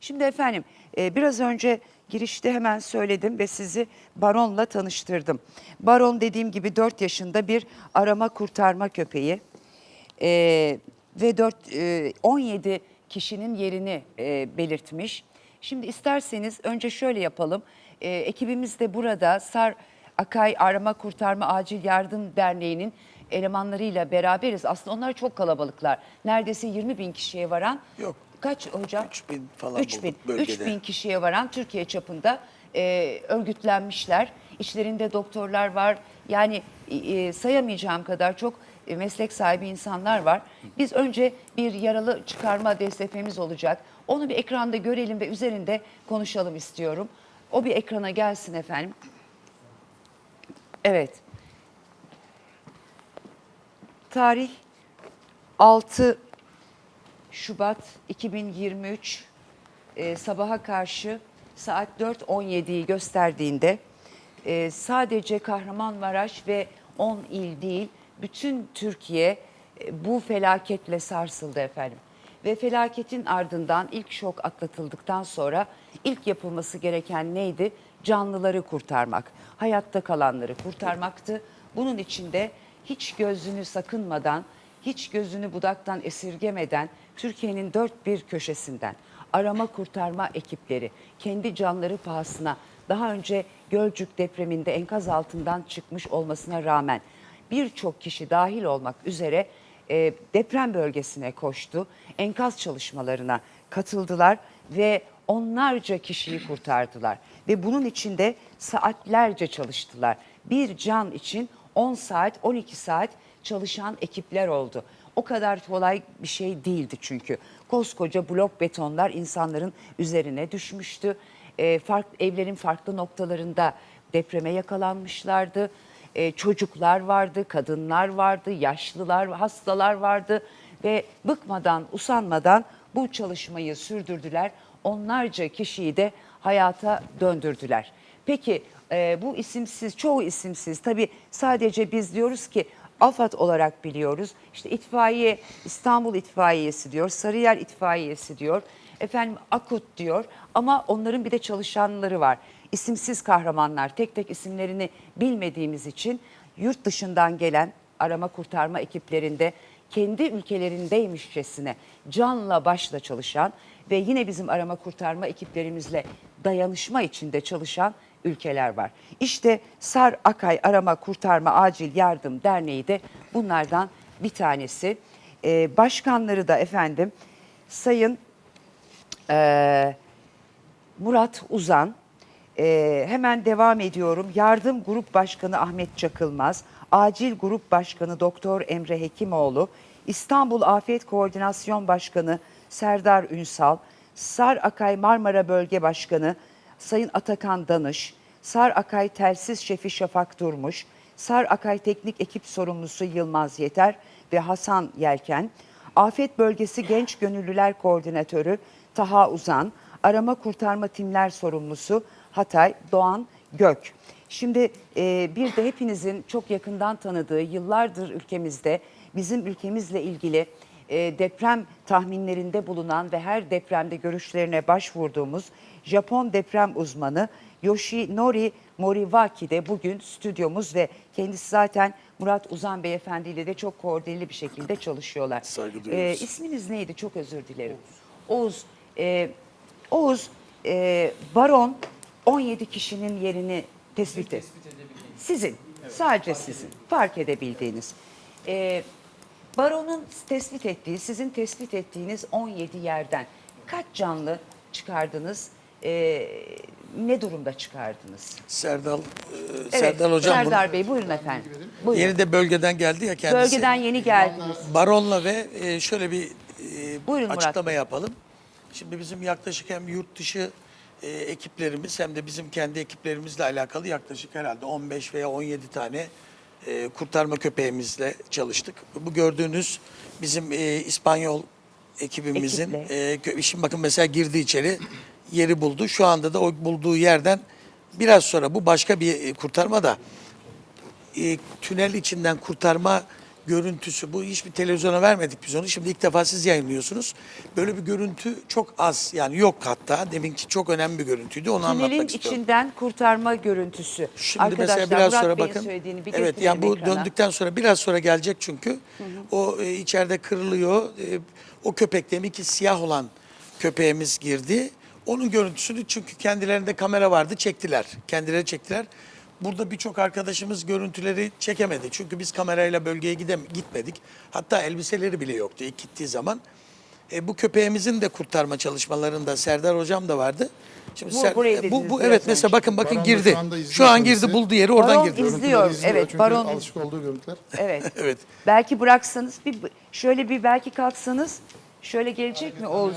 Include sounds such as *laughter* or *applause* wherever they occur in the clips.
Şimdi efendim e, biraz önce girişte hemen söyledim ve sizi Baron'la tanıştırdım. Baron dediğim gibi 4 yaşında bir arama kurtarma köpeği. E, ve 4 e, 17 kişinin yerini e, belirtmiş. Şimdi isterseniz önce şöyle yapalım. E, ekibimiz de burada Sar Akay Arama Kurtarma Acil Yardım Derneği'nin elemanlarıyla beraberiz. Aslında onlar çok kalabalıklar. Neredeyse 20 bin kişiye varan. Yok. Kaç hocam? 3000 falan 3000, bulduk bölgede. 3000 kişiye varan Türkiye çapında e, örgütlenmişler. İçlerinde doktorlar var. Yani e, sayamayacağım kadar çok e, meslek sahibi insanlar var. Biz önce bir yaralı çıkarma DSF'miz olacak. Onu bir ekranda görelim ve üzerinde konuşalım istiyorum. O bir ekrana gelsin efendim. Evet. Tarih 6 Şubat 2023 e, sabaha karşı saat 4.17'yi gösterdiğinde e, sadece Kahramanmaraş ve 10 il değil bütün Türkiye e, bu felaketle sarsıldı efendim. Ve felaketin ardından ilk şok atlatıldıktan sonra ilk yapılması gereken neydi? Canlıları kurtarmak, hayatta kalanları kurtarmaktı. Bunun için de hiç gözünü sakınmadan, hiç gözünü budaktan esirgemeden Türkiye'nin dört bir köşesinden arama kurtarma ekipleri kendi canları pahasına daha önce Gölcük depreminde enkaz altından çıkmış olmasına rağmen birçok kişi dahil olmak üzere e, deprem bölgesine koştu. Enkaz çalışmalarına katıldılar ve onlarca kişiyi kurtardılar. Ve bunun için de saatlerce çalıştılar. Bir can için 10 saat, 12 saat çalışan ekipler oldu. O kadar kolay bir şey değildi çünkü. Koskoca blok betonlar insanların üzerine düşmüştü. E, fark, evlerin farklı noktalarında depreme yakalanmışlardı. E, çocuklar vardı, kadınlar vardı, yaşlılar, hastalar vardı ve bıkmadan, usanmadan bu çalışmayı sürdürdüler. Onlarca kişiyi de hayata döndürdüler. Peki e, bu isimsiz, çoğu isimsiz tabii sadece biz diyoruz ki AFAD olarak biliyoruz. İşte itfaiye, İstanbul İtfaiyesi diyor, Sarıyer İtfaiyesi diyor, efendim Akut diyor ama onların bir de çalışanları var. İsimsiz kahramanlar, tek tek isimlerini bilmediğimiz için yurt dışından gelen arama kurtarma ekiplerinde kendi ülkelerindeymişçesine canla başla çalışan ve yine bizim arama kurtarma ekiplerimizle dayanışma içinde çalışan ülkeler var. İşte Sar Akay Arama Kurtarma Acil Yardım Derneği de bunlardan bir tanesi. Ee, başkanları da efendim Sayın eee, Murat Uzan, Ee, hemen devam ediyorum. Yardım Grup Başkanı Ahmet Çakılmaz, Acil Grup Başkanı Doktor Emre Hekimoğlu, İstanbul Afet Koordinasyon Başkanı Serdar Ünsal, Sar Akay Marmara Bölge Başkanı Sayın Atakan Danış, Sar Akay Telsiz Şefi Şafak Durmuş, Sar Akay Teknik Ekip Sorumlusu Yılmaz Yeter ve Hasan Yelken, Afet Bölgesi Genç Gönüllüler Koordinatörü Taha Uzan, Arama Kurtarma Timler Sorumlusu Hatay Doğan Gök. Şimdi e, bir de hepinizin çok yakından tanıdığı yıllardır ülkemizde bizim ülkemizle ilgili e, deprem tahminlerinde bulunan ve her depremde görüşlerine başvurduğumuz Japon deprem uzmanı Yoshinori Moriwaki de bugün stüdyomuz ve kendisi zaten Murat Uzan Beyefendi ile de çok koordineli bir şekilde çalışıyorlar. Saygı duyuyoruz. E, isminiz neydi? Çok özür dilerim. Oğuz. E, Oğuz, e, Baron 17 kişinin yerini tespit et. Sizin, sadece sizin fark edebildiğiniz. E, Baron'un tespit ettiği, sizin tespit ettiğiniz 17 yerden kaç canlı çıkardınız? E, ne durumda çıkardınız? Serdal, e, Evet, Serdal Hocam Serdar Bey buyurun efendim. bunu, Buyurun. yeni de bölgeden geldi ya kendisi. Bölgeden yeni geldiniz. Baronla ve e, şöyle bir e, Buyurun Murat açıklama Bey. yapalım. Şimdi bizim yaklaşık hem yurt dışı e, ekiplerimiz hem de bizim kendi ekiplerimizle alakalı yaklaşık herhalde 15 veya 17 tane e, kurtarma köpeğimizle çalıştık. Bu gördüğünüz bizim e, İspanyol ekibimizin e, kö- şimdi bakın mesela girdi içeri yeri buldu. Şu anda da o bulduğu yerden biraz sonra bu başka bir e, kurtarma da e, tünel içinden kurtarma görüntüsü bu hiçbir televizyona vermedik biz onu. Şimdi ilk defa siz yayınlıyorsunuz. Böyle bir görüntü çok az yani yok hatta. Deminki çok önemli bir görüntüydü onu Tünelin anlatmak istiyorum. içinden kurtarma görüntüsü. Şimdi Arkadaşlar mesela biraz Murat sonra Bey'in bakın. bir Evet yani bu ekrana. döndükten sonra biraz sonra gelecek çünkü. O e, içeride kırılıyor. E, o köpek demek ki siyah olan köpeğimiz girdi. Onun görüntüsünü çünkü kendilerinde kamera vardı çektiler. Kendileri çektiler. Burada birçok arkadaşımız görüntüleri çekemedi. Çünkü biz kamerayla bölgeye gidem gitmedik. Hatta elbiseleri bile yoktu ilk gittiği zaman. E, bu köpeğimizin de kurtarma çalışmalarında Serdar hocam da vardı. Şimdi Bu- Ser- burayı e, bu, bu evet önce. mesela bakın bakın Baron da girdi. şu anda izliyor Şu an kendisi. girdi bulduğu yeri oradan Baron girdi. iz- Görüntüleri İzliyor, izliyor evet, Çünkü baron- alışık olduğu görüntüler. *laughs* Evet. *laughs* Evet. Belki bıraksanız bir şöyle bir belki kalksanız şöyle gelecek mi Oğuz?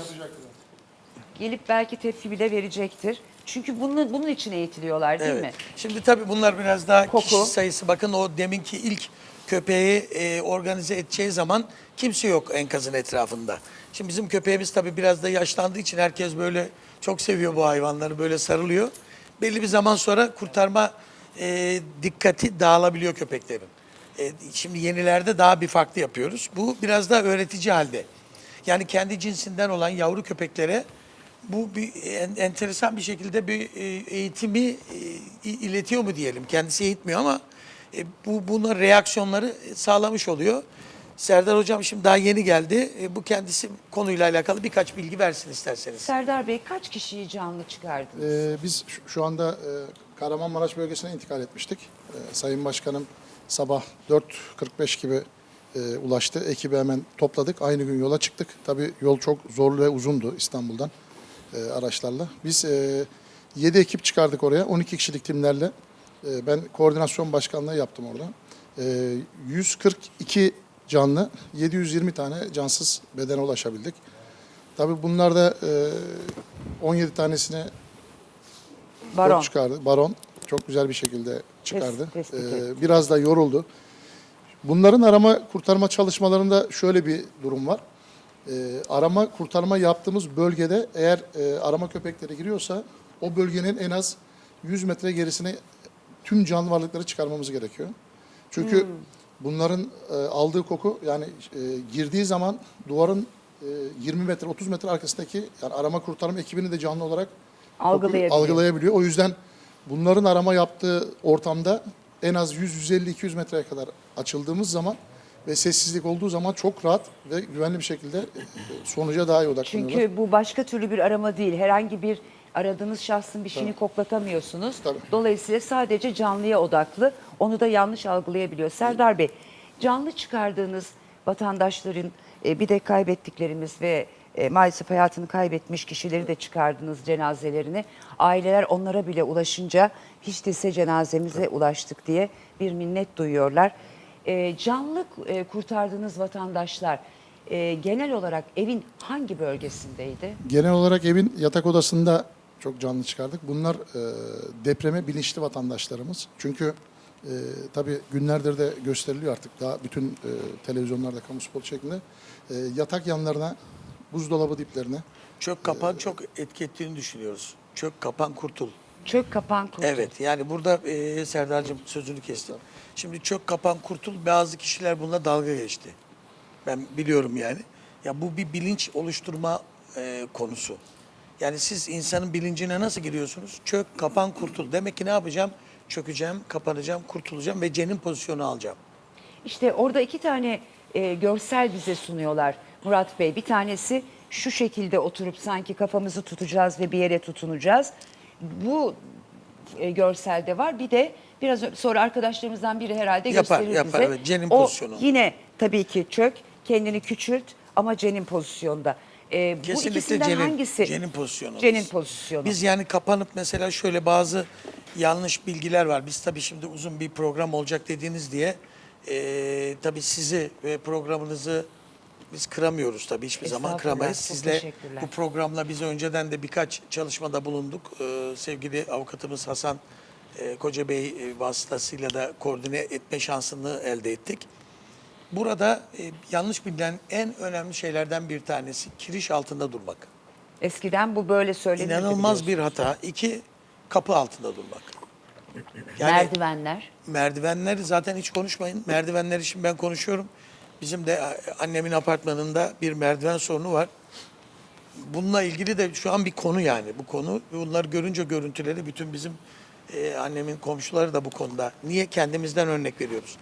Gelip belki tepki bile verecektir. Çünkü bunun bunun için eğitiliyorlar değil Evet. mi? Şimdi tabii bunlar biraz daha Koku. kişi sayısı. Bakın o deminki ilk köpeği e, organize edeceği zaman kimse yok enkazın etrafında. Şimdi bizim köpeğimiz tabii biraz da yaşlandığı için herkes böyle çok seviyor bu hayvanları böyle sarılıyor. Belli bir zaman sonra kurtarma e, dikkati dağılabiliyor köpeklerin. E, şimdi yenilerde daha bir farklı yapıyoruz. Bu biraz daha öğretici halde. Yani kendi cinsinden olan yavru köpeklere bu bir en- enteresan bir şekilde bir e, eğitimi e, iletiyor mu diyelim. Kendisi eğitmiyor ama e, bu buna reaksiyonları sağlamış oluyor. Serdar hocam şimdi daha yeni geldi. E, bu kendisi konuyla alakalı birkaç bilgi versin isterseniz. Serdar Bey kaç kişiyi canlı çıkardınız? Ee, biz şu- anda e, Kahramanmaraş bölgesine intikal etmiştik. Ee, Sayın Başkanım sabah 4.45 gibi e, ulaştı. Ekibi hemen topladık. Aynı gün yola çıktık. Tabii yol çok zorlu ve uzundu İstanbul'dan e, araçlarla. Biz e, 7 ekip çıkardık oraya. 12 kişilik timlerle. E, ben koordinasyon başkanlığı yaptım orada. E, 142 canlı, 720 tane cansız bedene ulaşabildik. Tabii bunlarda e, 17 tanesini Baron. Çıkardı. Baron çok güzel bir şekilde çıkardı. Ee, etti. biraz da yoruldu. Bunların arama kurtarma çalışmalarında şöyle bir durum var. Ee, arama kurtarma yaptığımız bölgede eğer e, arama köpekleri giriyorsa o bölgenin en az 100 metre gerisine tüm canlı varlıkları çıkarmamız gerekiyor. Çünkü bunların e, aldığı koku yani e, girdiği zaman duvarın e, 20 metre 30 metre arkasındaki yani arama kurtarma ekibini de canlı olarak Algılayabiliyor. algılayabiliyor. O yüzden bunların arama yaptığı ortamda en az 100-150-200 metreye kadar açıldığımız zaman ve sessizlik olduğu zaman çok rahat ve güvenli bir şekilde e, sonuca daha iyi odaklanıyorlar. Çünkü bu başka türlü bir arama değil. Herhangi bir aradığınız şahsın bir şeyini koklatamıyorsunuz. Tabii. Dolayısıyla sadece canlıya odaklı. Onu da yanlış algılayabiliyor. Serdar Bey, canlı çıkardığınız vatandaşların e, bir de kaybettiklerimiz ve e, maalesef hayatını kaybetmiş kişileri de çıkardınız cenazelerini. Aileler onlara bile ulaşınca hiç değilse cenazemize ulaştık diye bir minnet duyuyorlar. E, canlı e, kurtardığınız vatandaşlar e, genel olarak evin hangi bölgesindeydi? Genel olarak evin yatak odasında çok canlı çıkardık. Bunlar e, depreme bilinçli vatandaşlarımız. Çünkü e, tabii günlerdir de gösteriliyor artık daha bütün e, televizyonlarda kamu spot şeklinde. E, yatak yanlarına, buzdolabı diplerine Çök kapan çok etki ettiğini düşünüyoruz. Çök kapan kurtul. Çök kapan kurtul. Evet yani burada e, Serdar'cığım sözünü kestim. Şimdi çök kapan kurtul bazı kişiler bununla dalga geçti. Ben biliyorum yani. Ya bu bir bilinç oluşturma e, konusu. Yani siz insanın bilincine nasıl giriyorsunuz? Çök, kapan, kurtul. Demek ki ne yapacağım? Çökeceğim, kapanacağım, kurtulacağım ve cenin pozisyonu alacağım. İşte orada iki tane e, görsel bize sunuyorlar Murat Bey. Bir tanesi şu şekilde oturup sanki kafamızı tutacağız ve bir yere tutunacağız. Bu e, görselde var. Bir de biraz sonra arkadaşlarımızdan biri herhalde Yapar, gösterir yapar, bize. evet. Cenin o pozisyonu. yine tabii ki çök, kendini küçült ama cenin pozisyonda. E, bu Kesinlikle ikisinden cenin, hangisi? cenin pozisyonu. Cenin pozisyonu. Biz yani kapanıp mesela şöyle bazı yanlış bilgiler var. Biz tabii şimdi uzun bir program olacak dediğiniz diye eee tabii sizi ve programınızı biz kıramıyoruz tabii hiçbir zaman kıramayız. Sizle bu programla biz önceden de birkaç çalışmada bulunduk. Eee, sevgili avukatımız Hasan eee Koca Bey e, vasıtasıyla da koordine etme şansını elde ettik. Burada e, yanlış bilinen en önemli şeylerden bir tanesi kiriş altında durmak. Eskiden bu böyle söylenirdi İnanılmaz biliyorsunuz. bir hata. İki, kapı altında durmak. Yani- Merdivenler. Merdivenleri zaten hiç konuşmayın. Merdivenler için ben konuşuyorum. Bizim de e, annemin apartmanında bir merdiven sorunu var. Bununla ilgili de şu an bir konu yani bu konu. Bunları görünce görüntüleri bütün bizim e, annemin komşuları da bu konuda. Niye kendimizden örnek veriyoruz?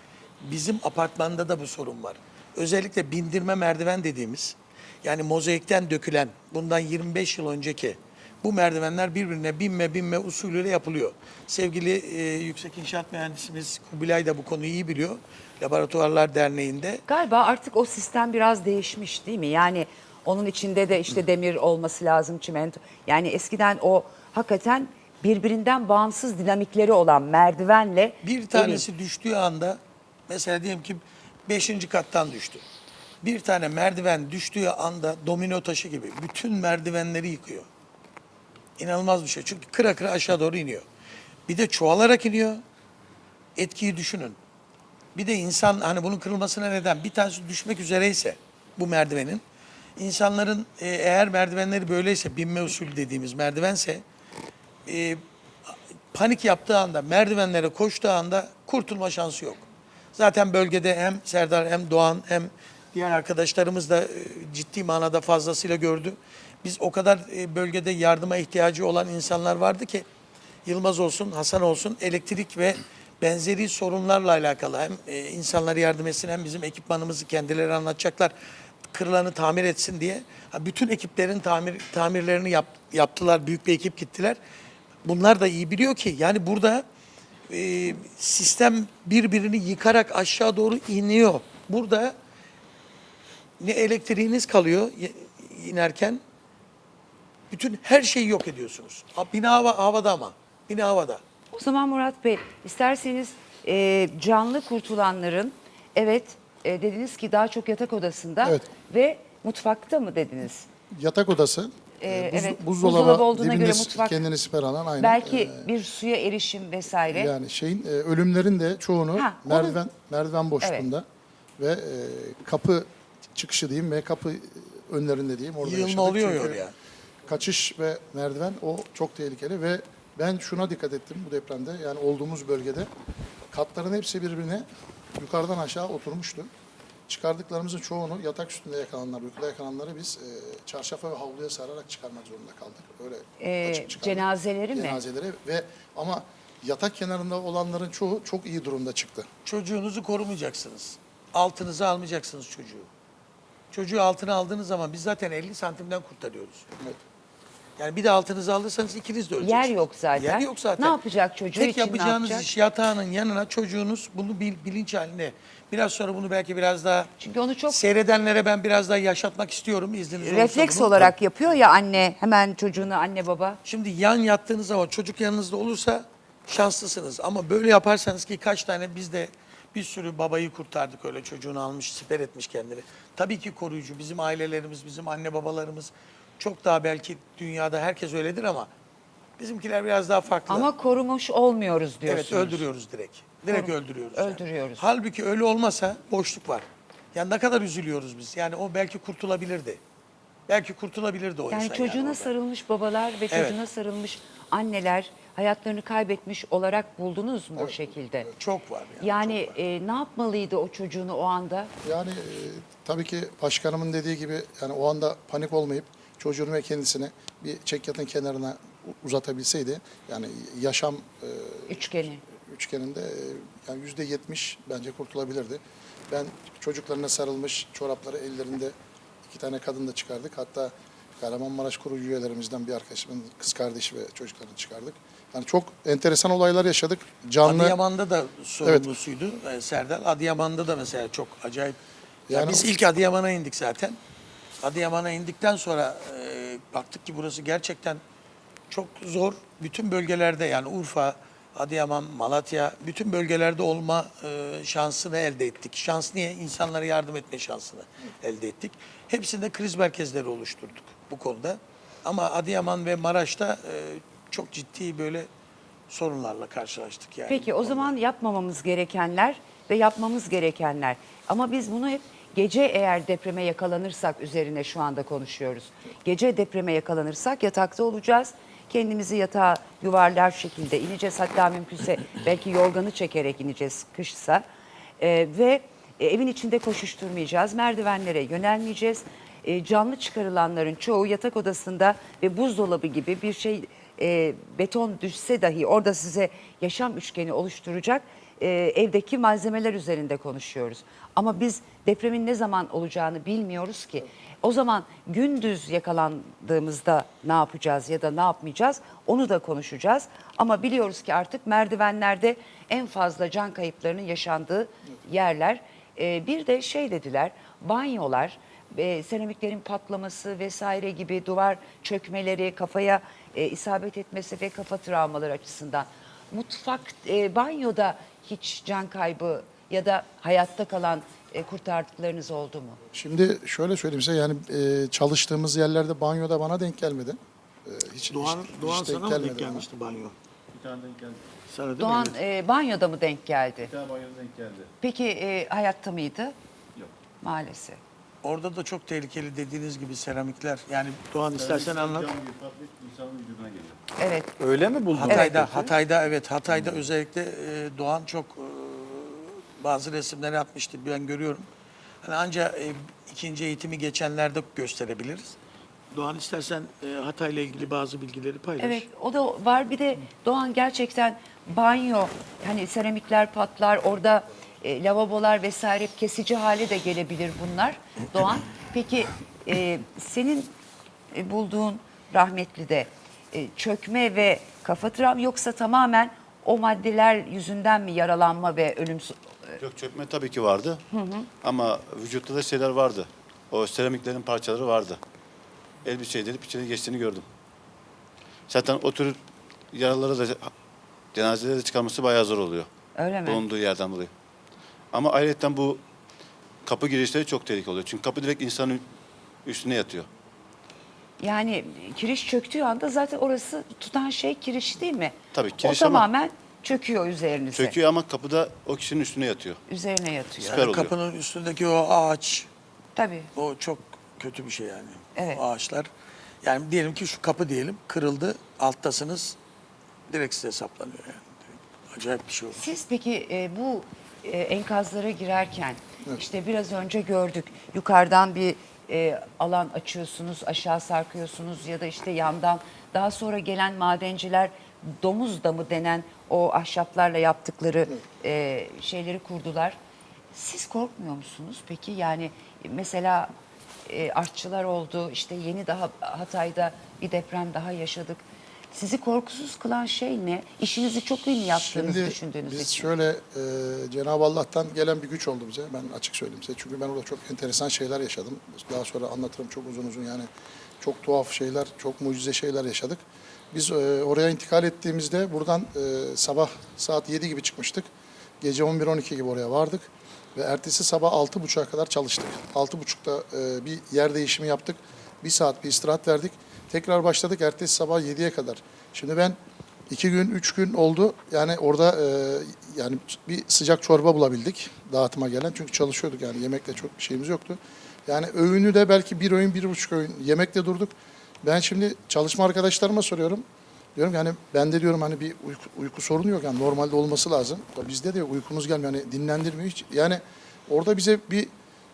Bizim apartmanda da bu sorun var. Özellikle bindirme merdiven dediğimiz yani mozaikten dökülen bundan 25 yıl önceki bu merdivenler birbirine binme binme usulüyle yapılıyor. Sevgili e, Yüksek İnşaat Mühendisimiz Kubilay da bu konuyu iyi biliyor. Laboratuvarlar Derneği'nde Galiba artık o sistem biraz değişmiş değil mi? Yani onun içinde de işte demir olması lazım, çimento. Yani eskiden o hakikaten birbirinden bağımsız dinamikleri olan merdivenle Bir tanesi düştüğü anda mesela diyelim ki 5. kattan düştü. Bir tane merdiven düştüğü anda domino taşı gibi bütün merdivenleri yıkıyor. İnanılmaz bir şey. Çünkü kıra kıra aşağı doğru iniyor. Bir de çoğalarak iniyor. Etkiyi düşünün. Bir de insan hani bunun kırılmasına neden bir tanesi düşmek üzereyse bu merdivenin insanların e, eğer merdivenleri böyleyse binme usulü dediğimiz merdivense e, panik yaptığı anda, merdivenlere koştuğu anda kurtulma şansı yok. Zaten bölgede hem Serdar hem Doğan hem diğer arkadaşlarımız da e, ciddi manada fazlasıyla gördü. Biz o kadar e, bölgede yardıma ihtiyacı olan insanlar vardı ki Yılmaz olsun, Hasan olsun elektrik ve benzeri sorunlarla alakalı hem e, insanlara yardım etsin hem bizim ekipmanımızı kendileri anlatacaklar. Kırılanı tamir etsin diye. Ha, Bütün ekiplerin tamir tamirlerini yap- yaptılar. Büyük bir ekip gittiler. Bunlar da iyi biliyor ki yani burada e, sistem birbirini yıkarak aşağı doğru iniyor. Burada ne elektriğiniz kalıyor inerken bütün her şeyi yok ediyorsunuz. Bina hava, havada ama. Bina havada. O zaman Murat Bey isterseniz e, canlı kurtulanların evet e, dediniz ki daha çok yatak odasında Evet. ve mutfakta mı dediniz? Yatak odası, Ee, e, buz- evet, buzdolabı, buzdolabı olduğuna dibinde göre s- mutfak- kendini siper alan aynı. Belki e, bir suya erişim vesaire. yani şeyin e, ölümlerin de çoğunu Ha, onu- merdiven merdiven boşluğunda ve e, kapı çıkışı diyeyim ve kapı önlerinde diyeyim orada Yığılma yaşadık. oluyor Çünkü oraya. Kaçış ve merdiven o çok tehlikeli ve ben şuna dikkat ettim bu depremde yani olduğumuz bölgede katların hepsi birbirine yukarıdan aşağı oturmuştu. Çıkardıklarımızın çoğunu yatak üstünde yakalananlar, uykuda yakalananları biz e, çarşafa ve havluya sararak çıkarmak zorunda kaldık. Öyle Ee, açıp çıkardık. cenazeleri mi? Cenazeleri ve ama yatak kenarında olanların çoğu çok iyi durumda çıktı. Çocuğunuzu korumayacaksınız. Altınızı almayacaksınız çocuğu. Çocuğu altına aldığınız zaman biz zaten 50 santimden kurtarıyoruz. Evet. Yani bir de altınızı alırsanız ikiniz de öleceksiniz. Yer yok zaten. Yer yok zaten. Ne yapacak çocuğu Tek için ne yapacağınız yapacak? iş yatağının yanına çocuğunuz bunu bil- bilinç haline. Biraz sonra bunu belki biraz daha Çünkü onu çok seyredenlere ben biraz daha yaşatmak istiyorum izniniz olursa refleks bunu. olarak yapıyor ya anne hemen çocuğunu anne baba. Şimdi yan yattığınız zaman çocuk yanınızda olursa şanslısınız. Ama böyle yaparsanız ki kaç tane biz de bir sürü babayı kurtardık öyle çocuğunu almış, siper etmiş kendini. Tabii ki koruyucu. Bizim ailelerimiz, bizim anne babalarımız çok daha belki dünyada herkes öyledir ama bizimkiler biraz daha farklı. Ama korumuş olmuyoruz diyorsunuz. Evet öldürüyoruz direkt. Direkt Koru- öldürüyoruz. yani. öldürüyoruz. Halbuki ölü olmasa boşluk var. Yani ne kadar üzülüyoruz biz. Yani o belki kurtulabilirdi. Belki kurtulabilirdi o Yani insan. çocuğuna orada. sarılmış babalar ve Evet. çocuğuna sarılmış anneler hayatlarını kaybetmiş olarak buldunuz mu o şekilde? Çok var yani. Yani çok var. e, ne yapmalıydı o çocuğunu o anda? Yani e, tabii ki başkanımın dediği gibi yani o anda panik olmayıp çocuğunu ve kendisini bir çekyatın kenarına uzatabilseydi yani yaşam e, Üçgeni. üçgeninde e, yani yüzde yetmiş bence kurtulabilirdi. Ben çocuklarına sarılmış çorapları ellerinde iki tane kadın da çıkardık. Hatta Kahramanmaraş kurucu üyelerimizden bir arkadaşımın kız kardeşi ve çocuklarını çıkardık. Yani çok enteresan olaylar yaşadık. Canlı Adıyaman'da da sorumlusuydu e, Serdal. Adıyaman'da da mesela çok acayip. Ya Yani biz ilk Adıyaman'a indik zaten. Adıyaman'a indikten sonra e, baktık ki burası gerçekten çok zor. Bütün bölgelerde yani Urfa, Adıyaman, Malatya bütün bölgelerde olma e, şansını elde ettik. Şans niye? İnsanlara yardım etme şansını elde ettik. Hepsinde kriz merkezleri oluşturduk bu konuda. Ama Adıyaman ve Maraş'ta e, çok ciddi böyle sorunlarla karşılaştık yani. Peki o zaman yapmamamız gerekenler ve yapmamız gerekenler. Ama biz bunu hep gece eğer depreme yakalanırsak üzerine şu anda konuşuyoruz. Gece depreme yakalanırsak yatakta olacağız. Kendimizi yatağa yuvarlar şekilde ineceğiz. Hatta mümkünse belki yorganı çekerek ineceğiz kışsa. Ee, ve e, evin içinde koşuşturmayacağız. Merdivenlere yönelmeyeceğiz. E, canlı çıkarılanların çoğu yatak odasında ve buzdolabı gibi bir şey e, beton düşse dahi orada size yaşam üçgeni oluşturacak e, evdeki malzemeler üzerinde konuşuyoruz. Ama biz depremin ne zaman olacağını bilmiyoruz ki. O zaman gündüz yakalandığımızda ne yapacağız ya da ne yapmayacağız onu da konuşacağız. Ama biliyoruz ki artık merdivenlerde en fazla can kayıplarının yaşandığı yerler. E, bir de şey dediler banyolar e, seramiklerin patlaması vesaire gibi duvar çökmeleri, kafaya e, isabet etmesi ve kafa travmaları açısından. Mutfak, e, banyoda hiç can kaybı ya da hayatta kalan e, kurtardıklarınız oldu mu? Şimdi şöyle söyleyeyim size yani e, çalıştığımız yerlerde banyoda bana denk gelmedi. E, hiç, Doğan, hiç- Doğan hiç sana mı denk bana. gelmişti banyo? Bir tane denk geldi. Sana değil Doğan mi? E, banyoda mı denk geldi? Bir tane banyoda denk geldi. Peki e, hayatta mıydı? Yok. Maalesef. Orada da çok tehlikeli dediğiniz gibi seramikler. Yani Doğan istersen anlat. Cam gibi patlayıp insanın vücuduna geliyor. Evet. Öyle mi buldun? Hatay'da, Hatay'da evet Hatay'da özellikle e, Doğan çok e, bazı resimler yapmıştı ben görüyorum. Hani anca e, ikinci eğitimi geçenlerde gösterebiliriz. Doğan istersen e, Hatay'la ilgili bazı bilgileri paylaş. Evet o da var. Bir de Doğan gerçekten banyo hani seramikler patlar orada e, lavabolar vesaire kesici hale de gelebilir bunlar Doğan. Peki e, senin e, bulduğun rahmetli de e, çökme ve kafa travma yoksa tamamen o maddeler yüzünden mi yaralanma ve ölüm so- Yok çökme tabii ki vardı. Ama vücutta da şeyler vardı. O seramiklerin parçaları vardı. Elbiseyi delip içine geçtiğini gördüm. Zaten o tür yaraları da cenazelere de çıkarması bayağı zor oluyor. öyle mi? Bulunduğu yerden dolayı. Ama ayrıca bu kapı girişleri çok tehlikeli oluyor. Çünkü kapı direkt insanın üstüne yatıyor. Yani kiriş çöktüğü anda zaten orası tutan şey kiriş değil mi? Tabii, O kiriş ama- tamamen çöküyor üzerinize. Çöküyor ama kapıda o kişinin üstüne yatıyor. Üzerine yatıyor. Süper Yani oluyor. kapının üstündeki o ağaç Tabii. o çok kötü bir şey yani. Evet. O ağaçlar. Yani diyelim ki şu kapı diyelim kırıldı alttasınız direkt size saplanıyor yani. Acayip bir şey olur. Siz peki e, bu e, enkazlara girerken işte biraz önce gördük yukarıdan bir e, alan açıyorsunuz aşağı sarkıyorsunuz ya da işte yandan daha sonra gelen madenciler domuz damı denen o ahşaplarla yaptıkları e, şeyleri kurdular. Siz korkmuyor musunuz peki yani mesela e, artçılar oldu işte yeni daha Hatay'da bir deprem daha yaşadık. Sizi korkusuz kılan şey ne? İşinizi çok iyi mi yaptığınızı Şimdi düşündüğünüz biz için? şöyle e, Cenab-ı Allah'tan gelen bir güç oldu bize. Ben açık söyleyeyim size. Çünkü ben orada çok enteresan şeyler yaşadım. Daha sonra anlatırım çok uzun uzun yani. Çok tuhaf şeyler, çok mucize şeyler yaşadık. Biz e, oraya intikal ettiğimizde buradan e, sabah saat 7 gibi çıkmıştık. Gece 11-12 gibi oraya vardık. Ve ertesi sabah 6.30'a kadar çalıştık. 6.30'da e, bir yer değişimi yaptık. Bir saat bir istirahat verdik. Tekrar başladık ertesi sabah 7'ye kadar. Şimdi ben iki gün, üç gün oldu. Yani orada e, yani bir sıcak çorba bulabildik dağıtıma gelen. Çünkü çalışıyorduk yani yemekle çok şeyimiz yoktu. Yani öğünü de belki bir öğün, bir buçuk öğün yemekle durduk. Ben şimdi çalışma arkadaşlarıma soruyorum. Diyorum ki hani bende diyorum hani bir uyku, uyku sorunu yok yani normalde olması lazım. Bizde de uykumuz gelmiyor hani dinlendirmiyor hiç. Yani orada bize bir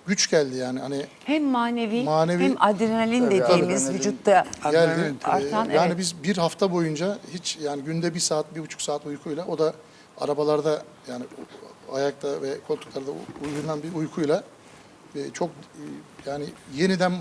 güç geldi yani hani Hem manevi, Manevi- hem adrenalin Tabii, dediğimiz adrenalin. vücutta geldi. Artan, Ee, yani evet. biz bir hafta boyunca hiç yani günde bir saat, bir buçuk saat uykuyla o da arabalarda yani ayakta ve koltuklarda uyunan bir uykuyla e, çok e, yani yeniden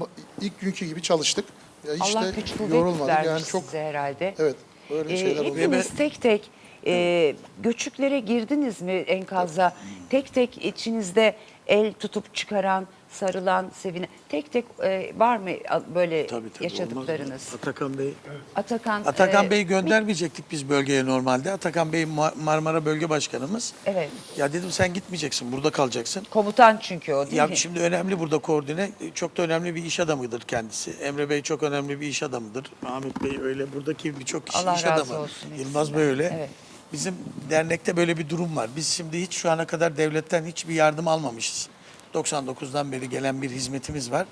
ilk günkü gibi çalıştık. Ya hiç Allah de güç yorulmadık. Yani çok size herhalde. evet öyle Ee, şeyler oluyor. hepiniz tek tek e, göçüklere girdiniz mi enkazda? Tek tek içinizde el tutup çıkaran, sarılan, sevinen. Tek tek e, var mı böyle Tabii tabii yaşadıklarınız? olmaz mı? Atakan Bey. Atakan, Atakan e, Bey'i göndermeyecektik biz bölgeye normalde. Atakan Bey Ma- Marmara Bölge Başkanımız. Evet. Ya dedim sen gitmeyeceksin burada kalacaksın. Komutan çünkü o değil Ya mi? şimdi önemli burada koordine. Çok da önemli bir iş adamıdır kendisi. Emre Bey çok önemli bir iş adamıdır. Ahmet Bey öyle. Buradaki birçok kişi Allah iş razı adamı. olsun Yılmaz. Bey öyle. Evet. Bizim dernekte böyle bir durum var. Biz şimdi hiç şu ana kadar devletten hiçbir yardım almamışız. 99'dan beri gelen bir hizmetimiz var.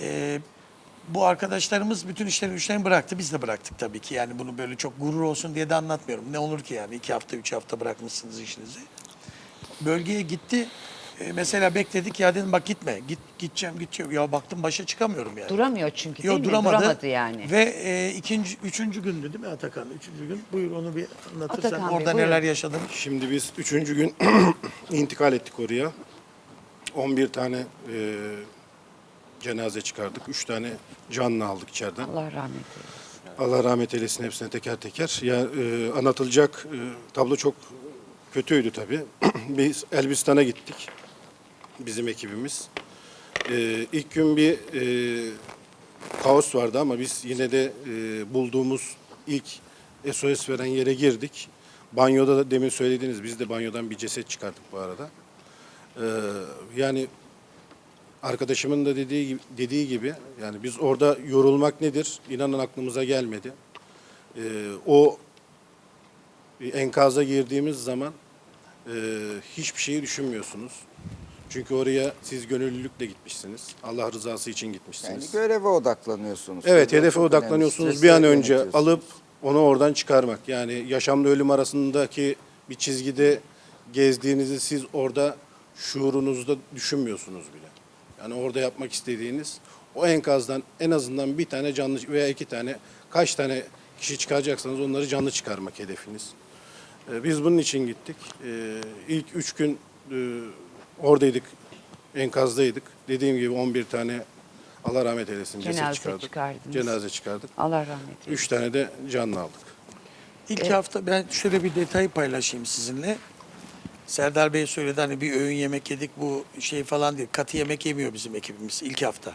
Ee, bu arkadaşlarımız bütün işlerini güçlerini bıraktı. Biz de bıraktık tabii ki. Yani bunu böyle çok gurur olsun diye de anlatmıyorum. Ne olur ki yani iki hafta, üç hafta bırakmışsınız işinizi. Bölgeye gitti. Ee, mesela bekledik ya dedim bak gitme. Git, gideceğim, gideceğim. Ya baktım başa çıkamıyorum yani. Duramıyor çünkü değil Yok mi? duramadı. Duramadı yani. Ve e, ikinci, üçüncü gündü değil mi Atakan? Üçüncü gün. Buyur onu bir anlatırsan. Atakan Bey, Orada buyurun. neler yaşadın? Şimdi biz üçüncü gün *clears throat* intikal ettik oraya. 11 tane e, cenaze çıkardık. Üç tane canlı aldık içeriden. Allah rahmet eylesin. Allah rahmet eylesin hepsine teker teker. Ya e, anlatılacak e, tablo çok kötüydü tabii. *clears throat* Biz Elbistan'a gittik. Bizim ekibimiz. E, ilk gün bir e, kaos vardı ama biz yine de e, bulduğumuz ilk SOS veren yere girdik. Banyoda da demin söylediğiniz biz de banyodan bir ceset çıkardık bu arada. E, yani arkadaşımın da dediği dediği gibi yani biz orada yorulmak nedir inanın aklımıza gelmedi. Ee, o enkaza girdiğimiz zaman e, hiçbir şeyi düşünmüyorsunuz. Çünkü oraya siz gönüllülükle gitmişsiniz. Allah rızası için Yani gitmişsiniz. göreve odaklanıyorsunuz. Evet, Tabii hedefe çok önemli. odaklanıyorsunuz. Bir an önce yönetiyorsunuz. alıp onu oradan çıkarmak. Yani yaşamla ölüm arasındaki bir çizgide gezdiğinizi siz orada şuurunuzda düşünmüyorsunuz bile. Yani orada yapmak istediğiniz o enkazdan en azından bir tane canlı veya iki tane kaç tane kişi çıkaracaksanız onları canlı çıkarmak hedefiniz. Ee, Biz bunun için gittik. Ee, İlk üç gün e, oradaydık, enkazdaydık. Dediğim gibi 11 tane Allah rahmet eylesin ceset Cenaze çıkardık. çıkardınız. Cenaze çıkardık. Allah rahmet eylesin. Üç tane de canlı aldık. İlk hafta ben şöyle bir detayı paylaşayım sizinle. Serdar Bey söyledi hani bir öğün yemek yedik bu şey falan değil. Katı yemek yemiyor bizim ekibimiz ilk hafta.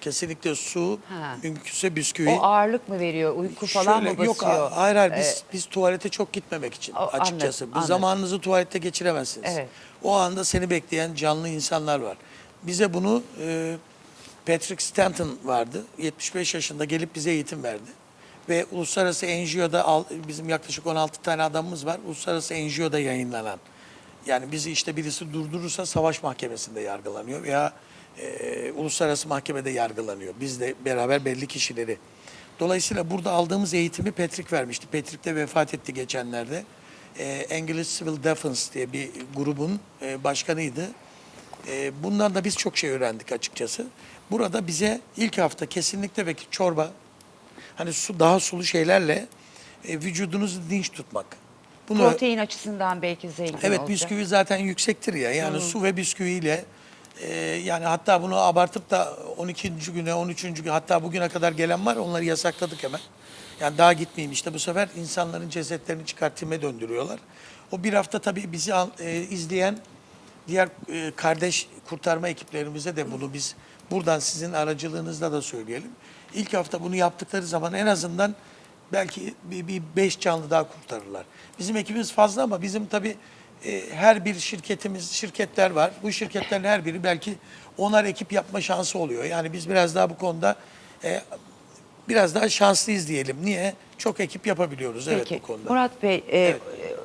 Kesinlikle su, Ha. mümkünse bisküvi. O ağırlık mı veriyor? Uyku falan Şöyle, mı basıyor? Yok hayır hayır biz, Ee, biz tuvalete çok gitmemek için O- açıkçası. anladım, Bu anladım. zamanınızı tuvalette geçiremezsiniz. Evet. O anda seni bekleyen canlı insanlar var. Bize bunu e, Patrick Stanton vardı. 75 yaşında gelip bize eğitim verdi. Ve uluslararası NGO'da al- bizim yaklaşık 16 tane adamımız var. Uluslararası NGO'da yayınlanan. Yani bizi işte birisi durdurursa savaş mahkemesinde yargılanıyor veya e, uluslararası mahkemede yargılanıyor. Biz de beraber belli kişileri. Dolayısıyla burada aldığımız eğitimi Patrick vermişti. Patrick de vefat etti geçenlerde. E, English Civil Defense diye bir grubun e, başkanıydı. E, bundan da biz çok şey öğrendik açıkçası. Burada bize ilk hafta kesinlikle ve çorba, hani su daha sulu şeylerle e, vücudunuzu dinç tutmak. Bunu Protein açısından belki zengin Evet olacak. bisküvi zaten yüksektir ya. Yani su ve bisküviyle e, yani hatta bunu abartıp da 12. güne 13. gün hatta bugüne kadar gelen var onları yasakladık hemen. Yani daha gitmeyeyim işte bu sefer insanların cesetlerini çıkartmaya döndürüyorlar. O bir hafta tabii bizi e, izleyen diğer e, kardeş kurtarma ekiplerimize de bunu biz buradan sizin aracılığınızla da söyleyelim. İlk hafta bunu yaptıkları zaman en azından belki bir, bir beş canlı daha kurtarırlar. Bizim ekibimiz fazla ama bizim tabii e, her bir şirketimiz, şirketler var. Bu şirketlerin her biri belki onar ekip yapma şansı oluyor. Yani biz biraz daha bu konuda e, biraz daha şanslıyız diyelim. Niye? Çok ekip yapabiliyoruz evet Peki bu konuda. Murat Bey, e,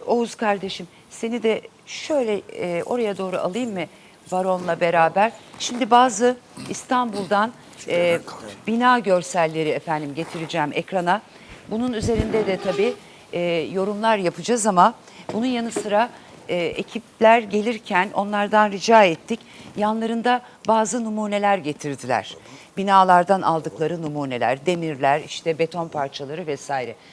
Oğuz kardeşim seni de şöyle e, oraya doğru alayım mı Baron'la beraber? Şimdi bazı İstanbul'dan e, bina görselleri efendim getireceğim ekrana. Bunun üzerinde de tabii e, yorumlar yapacağız ama bunun yanı sıra e, ekipler gelirken onlardan rica ettik. Yanlarında bazı numuneler getirdiler. Binalardan aldıkları numuneler, demirler, işte beton parçaları vesaire.